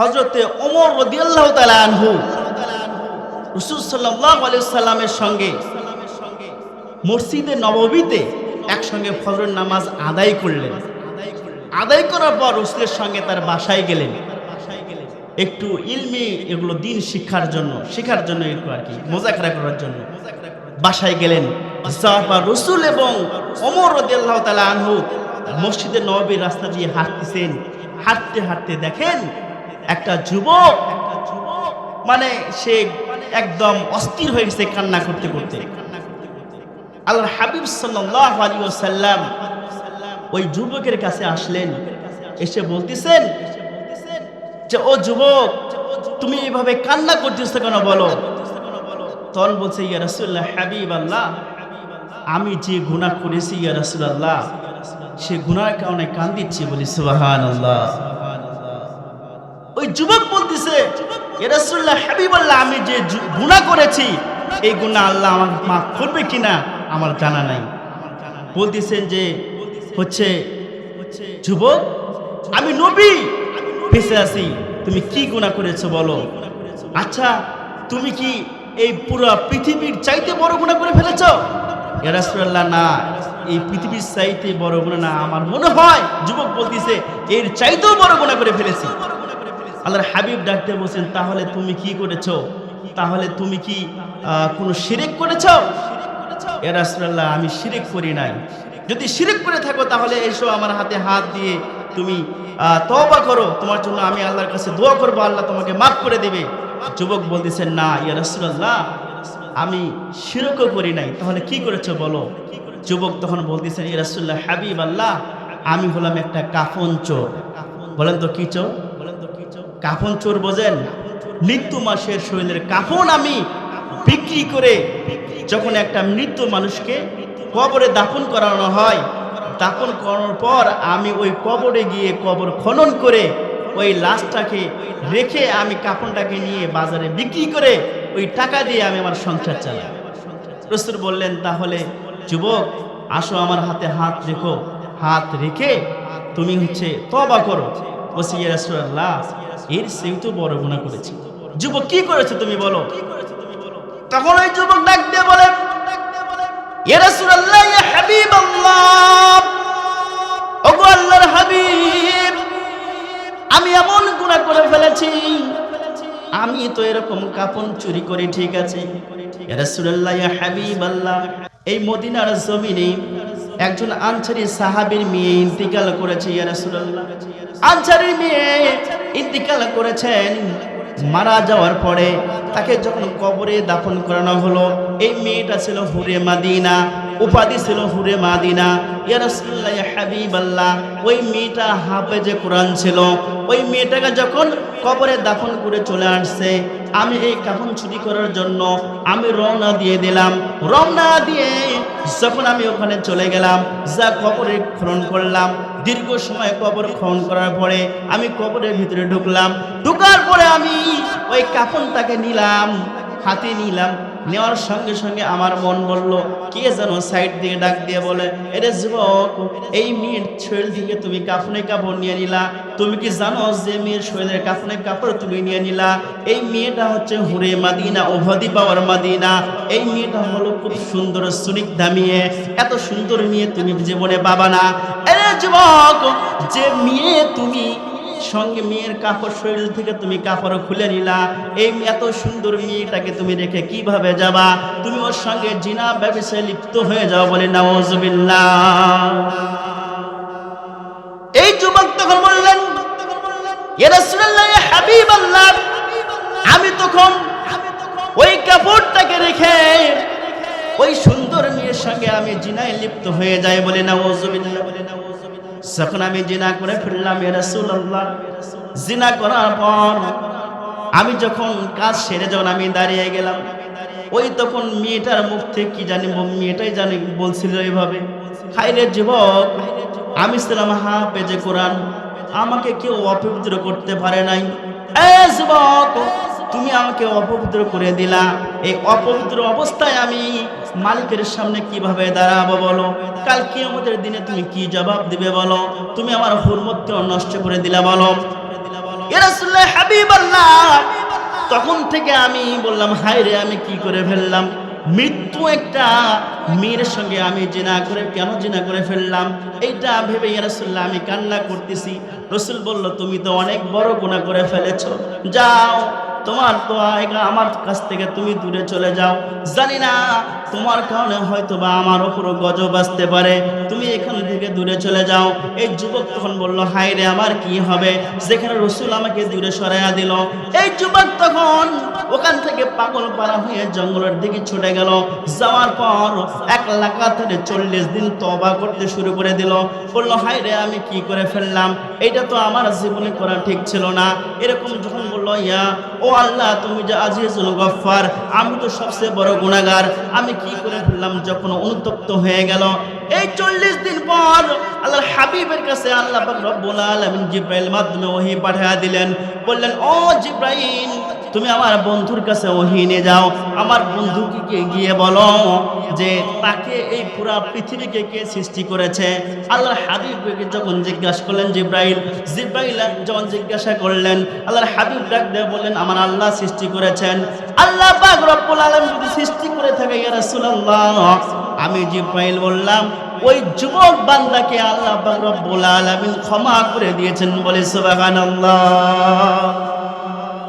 হজরতে ওমর রদিয়াল্লাহ তালা আনহু, রসুল সাল্লাহ সাল্লামের সঙ্গে মসজিদে নববীতে একসঙ্গে ফজর নামাজ আদায় করলেন। আদায় করার পর রসুলের সঙ্গে তার বাসায় গেলেন। একটু ইলমি, এগুলো দিন শিক্ষার জন্য, শেখার জন্য একটু আর কি মোজাকরা করার জন্য। বাসায় গেলেন রসুল এবং অমর রদিয়াল্লাহ তালা আনহু মসজিদের নবীর রাস্তা দিয়ে হাঁটতেছেন। হাঁটতে হাঁটতে দেখেন একটা যুবক মানে সে একদম অস্থির হয়ে গেছে কান্না করতে করতে। আল্লাহ হাবিব সাল্লাহ আলী সাল্লাম ওই যুবকের কাছে আসলেন, এসে বলতেছেন যে, ও যুবক, তুমি এইভাবে কান্না করতেছ কেন বলো? তখন বলছে, ইয়া রাসুল্লাহ হাবিব আল্লাহ, আমি যে গুনাহ করেছি, ইয়া রাসুল্লাহ সে গুনার কারণে কান্দিচ্ছি বলি সুবাহান আল্লাহ যুবক বলতেছে আমি যে গুনাহ করেছি, এই গুনাহ আল্লাহ আমার মাফ করবে কিনা আমার জানা নাই। বলতেছেন যে, হচ্ছে, যুবক, আমি নবী বেঁচে আছি, তুমি কি গুণা করেছ বলো? আচ্ছা তুমি কি এই পুরো পৃথিবীর চাইতে বড় গুণা করে ফেলেছ? এরাসুল্লাহ না, এই পৃথিবীর চাইতে বড় গুণা না, আমার মনে হয়, যুবক বলতেছে, এর চাইতেও বড় গুণা করে ফেলেছি। আল্লাহর হাবিব ডাকতে বলছেন, তাহলে তুমি কি করেছ? তাহলে তুমি কি কোনো শিরিক করেছ? এরাসুল্লাহ আমি শিরিক করি নাই। যদি শিরিক করে থাকো, তাহলে এসো আমার হাতে হাত দিয়ে তুমি তবা করো। তোমার জন্য আমি আল্লাহর কাছে দোয়া করব, আল্লাহ তোমাকে মাফ করে দেবে। যুবক বলতেছেন না, ইয়া রসুল্লাহ আমি শিরকও করি নাই। তাহলে কি করেছ বলো? যুবক তখন বলতেছেন ইয়া হাবিব আল্লাহ আমি হলাম একটা কাফন চোর। বলেন তো কি চোর? কাফন চোর বোঝেন? মৃত্যু মাসের শরীরের কাফন আমি বিক্রি করে যখন একটা মৃত্যু মানুষকে কবরে দাফন করানো হয়, দাফন করানোর পর আমি ওই কবরে গিয়ে কবর খনন করে ওই লাশটাকে রেখে আমি কাপড়টাকে নিয়ে বাজারে বিক্রি করে ওই টাকা দিয়ে আমি আমার সংসার চালাই। রসুর বললেন, তাহলে যুবক, আসো আমার হাতে হাত রেখো। হাত রেখে তুমি হচ্ছে তবা করো। এর তো বড় গুণা করেছি। যুবক, কি করেছ তুমি বলো? তখন ওই যুবক ডাক দিয়ে হাবিব, আমি এমন গুনাহ করে ফেলেছি, আমি তো এরকম কাপন চুরি করি, ঠিক আছে? এই মদিনার জমিনে একজন আনসারী সাহাবীর মেয়ে ইন্তিকাল করেছে, ইয়া রাসূলুল্লাহ। আনসারীর মেয়ে ইন্তিকাল করেছেন। মারা যাওয়ার পরে তাকে যখন কবরে দাফন করানো হলো, এই মেয়েটা ছিল হুরে মাদিনা, উপাধি ছিল হুরে মাদিনা। ইয়ারসুল্লাহ হাবিব আল্লাহ ওই মেয়েটা হাফেজে কোরআন ছিল। ওই মেয়েটাকে যখন কবরে দাফন করে চলে আসছে। আমি এই কাফন ছুটি করার জন্য আমি রওনা দিয়ে দিলাম। রওনা দিয়ে যখন আমি ওখানে চলে গেলাম, যা কবরে খনন করলাম, দীর্ঘ সময় কবর খনন করার পরে আমি কবরের ভিতরে ঢুকলাম। ঢুকার পরে আমি ওই কাফনটাকে নিলাম, হাতে নিলাম। নেওয়ার সঙ্গে সঙ্গে আমার মন বলল, কে যেন সাইড দিয়ে ডাক দিয়ে বলে, এরে যুবক, এই মেয়ের শরীর থেকে তুমি কাফনে কাপড় নিয়ে নিলা। তুমি কি জানো যে মেয়ের শরীরের কাফনে কাপড় তুমি নিয়ে নিলা? এই মেয়েটা হচ্ছে হুরে মাদিনা ওভাদি পাওয়ার মাদিনা। এই মেয়েটা হলো খুব সুন্দর সুনিগ্ধা মেয়ে এত সুন্দর মেয়ে তুমি জীবনে পাবা না। এরে যুবক, যে মেয়ে তুমি সঙ্গে মেয়ের কাপড় শরীর থেকে তুমি কাপড় খুলে নিলা। এই এত সুন্দর মেয়েটাকে তুমি রেখে কীভাবে যাবা? তুমি ওর সঙ্গে জিনা ব্যবসায় লিপ্ত হয়ে যাও বলে নাওজবিল্লা এই যুবক তখন বললেন আমি তখন ওই কাপড়টাকে রেখে ওই সুন্দর মেয়ের সঙ্গে আমি জিনায় লিপ্ত হয়ে যাই বলে না নাওজবিল্লা বলে নাওজবিল্লা যখন আমি জিনা করে ফিরলাম জিনা করার পর আমি যখন কাজ সেরে যখন আমি দাঁড়িয়ে গেলাম, ওই তখন মেয়েটার মুখ থেকে কি জানি মেয়েটাই জানি বলছিল এইভাবে হাইরে যুবক, আমি ছিলাম হা, পেজে কোরআন, আমাকে কেউ অপবিত্র করতে পারে নাই। তুমি আমাকে অপবিত্র করে দিলা। এই অপবিত্র অবস্থায় আমি মালিকের সামনে কীভাবে দাঁড়াবো বলো? কাল আমাদের দিনে তুমি কি জবাব দিবে বলো? তুমি আমার হুরমতকে নষ্ট করে দিলা বলো। তখন থেকে আমি বললাম, হায় রে, আমি কি করে ফেললাম? মৃত্যু একটা মেয়ের সঙ্গে আমি জেনা করে, কেন জিনা করে ফেললাম? এইটা ভেবে ইয়ারাসুল্লাহ আমি কান্না করতেছি। রসুল বলল, তুমি তো অনেক বড় গুণা করে ফেলেছো। যাও তোমার আয়গা আমার কাছ থেকে তুমি দূরে চলে যাও। জানি না তোমার কারণে হয়তো বা আমার ওপরও গজব আসতে পারে। তুমি এখান থেকে দূরে চলে যাও। এই যুবক তখন বলল হাই রে, আমার কি হবে? যেখানে রসুল আমাকে দূরে সরাইয়া দিল। এই যুবক তখন ওখান থেকে পাগল পাড়া হয়ে জঙ্গলের দিকে ছুটে গেল। যাওয়ার পর এক লাগাতারে চল্লিশ দিন তবা করতে শুরু করে দিল। বলল হাই রে, আমি কি করে ফেললাম? এটা তো আমার জীবনে করা ঠিক ছিল না। এরকম যখন বলল, ইয়া, ও আল্লাহ, তুমি যে আজিজুল গফফার, আমি তো সবচেয়ে বড় গুণাগার আমি কি করে ফেললাম যখন অনুতপ্ত হয়ে গেল? এই চল্লিশ দিন পর আল্লাহর হাবিবের কাছে আল্লাহ রব্বুল আলামিন জিব্রাইল মাধ্যমে ওহি পাঠিয়ে দিলেন। বললেন, ও জিব্রাইল তুমি আমার বন্ধুর কাছে ওহি নিয়ে যাও। আমার বন্ধুকে গিয়ে বলো যে তাকে এই পুরা পৃথিবীকে কে সৃষ্টি করেছে? আল্লাহর হাবিবকে যখন জিজ্ঞাসা করলেন জিব্রাইল জিব্রাইল যখন জিজ্ঞাসা করলেন, আল্লাহর হাবিব ডাক বললেন, আমার আল্লাহ সৃষ্টি করেছেন। আল্লাহ পাক রব্বুল আলামিন যদি সৃষ্টি করে থাকে ইয়া আমি জিব্রাইল বললাম, ওই যুবক বান্দাকে আল্লাহ রব্বুল আলামিন ক্ষমা করে দিয়েছেন বলে সুবহানাল্লাহ।